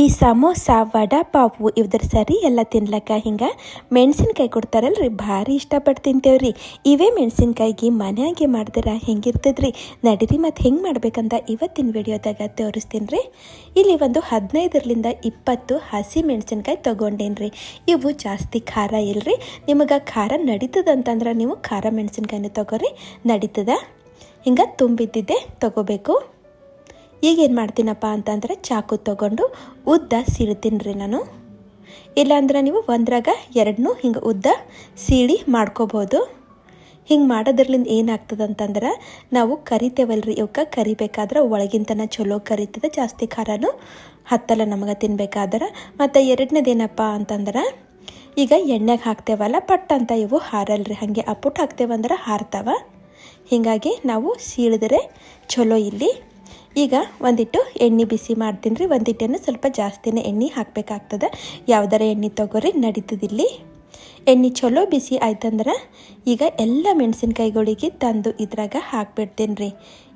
ಈ ಸಮೋಸ, ವಡಾ ಪಾವು ಇವ್ದ್ರ ಸರಿ ಎಲ್ಲ ತಿನ್ಲಕ್ಕ ಹಿಂಗೆ. ಮೆಣಸಿನ್ಕಾಯಿ ಕೊಡ್ತಾರಲ್ರಿ, ಭಾರಿ ಇಷ್ಟಪಟ್ಟು ತಿಂತೇವ್ರಿ. ಇವೇ ಮೆಣಸಿನ್ಕಾಯಿಗೆ ಮನೆಯಾಗೆ ಮಾಡಿದ್ರೆ ಹೆಂಗಿರ್ತದ್ರಿ? ನಡೀರಿ ಮತ್ತು ಹೆಂಗೆ ಮಾಡ್ಬೇಕಂತ ಇವತ್ತಿನ ವಿಡಿಯೋದಾಗ ತೋರಿಸ್ತೀನಿ ರೀ ಇಲ್ಲಿ ಒಂದು ಹದಿನೈದರಿಂದ ಇಪ್ಪತ್ತು ಹಸಿ ಮೆಣಸಿನ್ಕಾಯಿ ತೊಗೊಂಡೇನ್ರಿ. ಇವು ಜಾಸ್ತಿ ಖಾರ ಇಲ್ರಿ. ನಿಮಗೆ ಖಾರ ನಡೀತದಂತಂದ್ರೆ ನೀವು ಖಾರ ಮೆಣಸಿನ್ಕಾಯಿನ ತೊಗೋರಿ. ನಡೀತದ? ಹಿಂಗೆ ತುಂಬಿದ್ದಿದ್ದೆ, ತೊಗೋಬೇಕು. ಈಗ ಏನು ಮಾಡ್ತೀನಪ್ಪ ಅಂತಂದರೆ ಚಾಕು ತೊಗೊಂಡು ಉದ್ದ ಸೀಳ್ತೀನಿ ರೀ ನಾನು. ಇಲ್ಲಾಂದ್ರೆ ನೀವು ಒಂದ್ರಾಗ ಎರಡನ್ನೂ ಹಿಂಗೆ ಉದ್ದ ಸೀಳಿ ಮಾಡ್ಕೋಬೋದು. ಹಿಂಗೆ ಮಾಡೋದ್ರಲಿಂದ ಏನಾಗ್ತದೆ ಅಂತಂದ್ರೆ ನಾವು ಕರಿತೇವಲ್ರಿ ಇವಕ್ಕೆ ಕರಿಬೇಕಾದ್ರೆ ಒಳಗಿಂತನ ಚಲೋ ಕರಿತದೆ, ಜಾಸ್ತಿ ಖಾರನೂ ಹತ್ತಲ್ಲ ನಮಗೆ ತಿನ್ಬೇಕಾದ್ರೆ. ಮತ್ತು ಎರಡನೇದೇನಪ್ಪ ಅಂತಂದ್ರೆ ಈಗ ಎಣ್ಣೆಗೆ ಹಾಕ್ತೇವಲ್ಲ ಪಟ್ ಅಂತ ಇವು ಹಾರಲ್ರಿ, ಹಾಗೆ ಅಪ್ಪುಟ್ ಹಾಕ್ತೇವಂದ್ರೆ ಹಾರ್ತಾವ. ಹೀಗಾಗಿ ನಾವು ಸೀಳಿದ್ರೆ ಚಲೋ ಇಲ್ಲಿ. ಈಗ ಒಂದಿಟ್ಟು ಎಣ್ಣೆ ಬಿಸಿ ಮಾಡ್ತೀನಿ ರೀ. ಒಂದಿಟ್ಟನ್ನು ಸ್ವಲ್ಪ ಜಾಸ್ತಿನೇ ಎಣ್ಣೆ ಹಾಕಬೇಕಾಗ್ತದೆ. ಯಾವ್ದಾರ ಎಣ್ಣೆ ತೊಗೊರಿ ನಡೀತದಿಲ್ಲಿ ಎಣ್ಣೆ ಚಲೋ ಬಿಸಿ ಆಯ್ತಂದ್ರೆ ಈಗ ಎಲ್ಲ ಮೆಣಸಿನ್ಕಾಯಿಗಳಿಗೆ ತಂದು ಇದ್ರಾಗ ಹಾಕ್ಬಿಡ್ತೀನಿ ರೀ.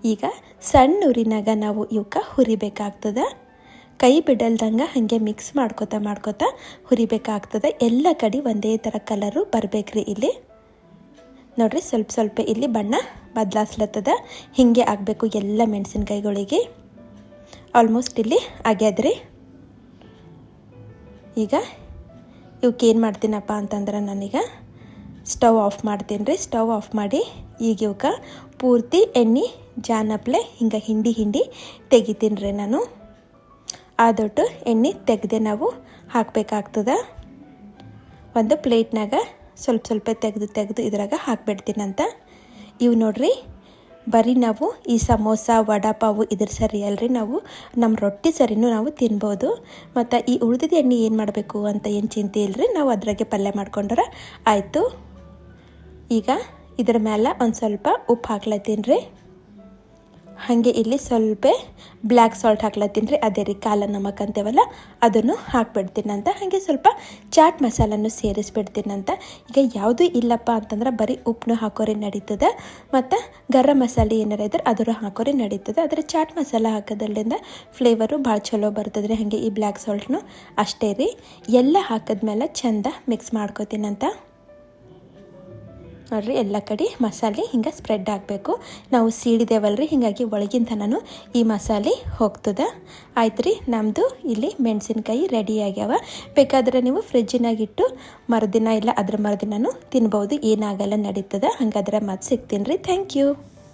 ಈಗ ಸಣ್ಣ ಉರಿನಾಗ ನಾವು ಇವಕ್ಕೆ ಹುರಿಬೇಕಾಗ್ತದೆ. ಕೈ ಬಿಡಲ್ದಂಗೆ ಹಾಗೆ ಮಿಕ್ಸ್ ಮಾಡ್ಕೋತಾ ಮಾಡ್ಕೋತಾ ಹುರಿಬೇಕಾಗ್ತದೆ. ಎಲ್ಲ ಕಡೆ ಒಂದೇ ಥರ ಕಲರು ಬರಬೇಕ್ರಿ ಇಲ್ಲಿ. ನೋಡ್ರಿ ಸ್ವಲ್ಪ ಸ್ವಲ್ಪ ಇಲ್ಲಿ ಬಣ್ಣ ಬದಲಾಸ್ಲತ್ತದ. ಹೀಗೆ ಆಗಬೇಕು ಎಲ್ಲ ಮೆಣಸಿನ್ಕಾಯಿಗಳಿಗೆ. ಆಲ್ಮೋಸ್ಟ್ ಇಲ್ಲಿ ಆಗ್ಯಾದ್ರಿ ಈಗ ಇವಕ್ಕೆ ಏನು ಮಾಡ್ತೀನಪ್ಪ ಅಂತಂದ್ರೆ ನಾನೀಗ ಸ್ಟವ್ ಆಫ್ ಮಾಡ್ತೀನಿ ರೀ. ಸ್ಟವ್ ಆಫ್ ಮಾಡಿ ಈಗ ಇವಕ್ಕೆ ಪೂರ್ತಿ ಎಣ್ಣೆ, ಜಾನಪ್ಲೆ, ಹಿಂಗೆ ಹಿಂಡಿ ಹಿಂಡಿ ತೆಗಿತೀನಿ ರೀ ನಾನು. ಆದೊಟ್ಟು ಎಣ್ಣೆ ತೆಗೆದೆ ನಾವು ಹಾಕಬೇಕಾಗ್ತದ. ಒಂದು ಪ್ಲೇಟ್ನಾಗ ಸ್ವಲ್ಪ ಸ್ವಲ್ಪ ತೆಗೆದು ತೆಗೆದು ಇದ್ರಾಗ ಹಾಕ್ಬಿಡ್ತೀನಂತ ಇವು ನೋಡ್ರಿ, ಬರೀ ನಾವು ಈ ಸಮೋಸ, ವಡಾಪಾವು ಇದ್ರ ಸರಿ ಅಲ್ರಿ ನಾವು. ನಮ್ಮ ರೊಟ್ಟಿ ಸರಿನೂ ನಾವು ತಿನ್ಬೋದು. ಮತ್ತು ಈ ಉಳ್ದಿದ ಎಣ್ಣೆ ಏನು ಮಾಡಬೇಕು ಅಂತ ಏನು ಚಿಂತೆ ಇಲ್ಲರಿ ನಾವು ಅದ್ರಾಗೆ ಪಲ್ಯ ಮಾಡ್ಕೊಂಡ್ರೆ ಆಯಿತು. ಈಗ ಇದ್ರ ಮೇಲೆ ಒಂದು ಸ್ವಲ್ಪ ಉಪ್ಪು ಹಾಕ್ಲತ್ತೀನಿ ರೀ. ಹಾಗೆ ಇಲ್ಲಿ ಸ್ವಲ್ಪ ಬ್ಲ್ಯಾಕ್ ಸಾಲ್ಟ್ ಹಾಕ್ಲತ್ತೀನಿ ರೀ ಅದೇ ರೀ ಕಾಲ ನಮಕ್ ಅಂತೇವಲ್ಲ ಅದನ್ನು ಹಾಕ್ಬಿಡ್ತೀನಂತ ಹಾಗೆ ಸ್ವಲ್ಪ ಚಾಟ್ ಮಸಾಲನ್ನು ಸೇರಿಸ್ಬಿಡ್ತೀನಂತ ಈಗ ಯಾವುದೂ ಇಲ್ಲಪ್ಪ ಅಂತಂದ್ರೆ ಬರೀ ಉಪ್ಪನ್ನು ಹಾಕೋರಿ ನಡೀತದೆ, ಮತ್ತು ಗರಂ ಮಸಾಲೆ ಏನಾರ ಇದ್ರೆ ಅದರ ಹಾಕೋರಿ ನಡೀತದೆ. ಆದರೆ ಚಾಟ್ ಮಸಾಲ ಹಾಕೋದ್ರಿಂದ ಫ್ಲೇವರು ಭಾಳ ಚಲೋ ಬರ್ತದೆ ರೀ ಹಾಗೆ ಈ ಬ್ಲ್ಯಾಕ್ ಸಾಲ್ಟ್ನು ಅಷ್ಟೇ ರೀ. ಎಲ್ಲ ಹಾಕಿದ್ಮೇಲೆ ಚಂದ ಮಿಕ್ಸ್ ಮಾಡ್ಕೋತೀನಂತ. ನೋಡ್ರಿ, ಎಲ್ಲ ಕಡೆ ಮಸಾಲೆ ಹಿಂಗೆ ಸ್ಪ್ರೆಡ್ ಆಗಬೇಕು. ನಾವು ಸೀಡಿದೇವಲ್ರಿ ಹೀಗಾಗಿ ಒಳಗಿಂದ ನಾನು ಈ ಮಸಾಲೆ ಹೋಗ್ತದೆ. ಆಯ್ತು ರೀ ನಮ್ಮದು ಇಲ್ಲಿ ಮೆಣಸಿನ್ಕಾಯಿ ರೆಡಿ ಆಗ್ಯಾವ. ಬೇಕಾದ್ರೆ ನೀವು ಫ್ರಿಜ್ಜಿನಾಗಿಟ್ಟು ಮರುದಿನ ಇಲ್ಲ, ಅದ್ರ ಮರುದಿನೂ ತಿನ್ಬೋದು. ಏನಾಗಲ್ಲ, ನಡೀತದೆ. ಹಂಗಾದ್ರೆ ಮತ್ತೆ ಸಿಗ್ತೀನಿ ರೀ. Thank you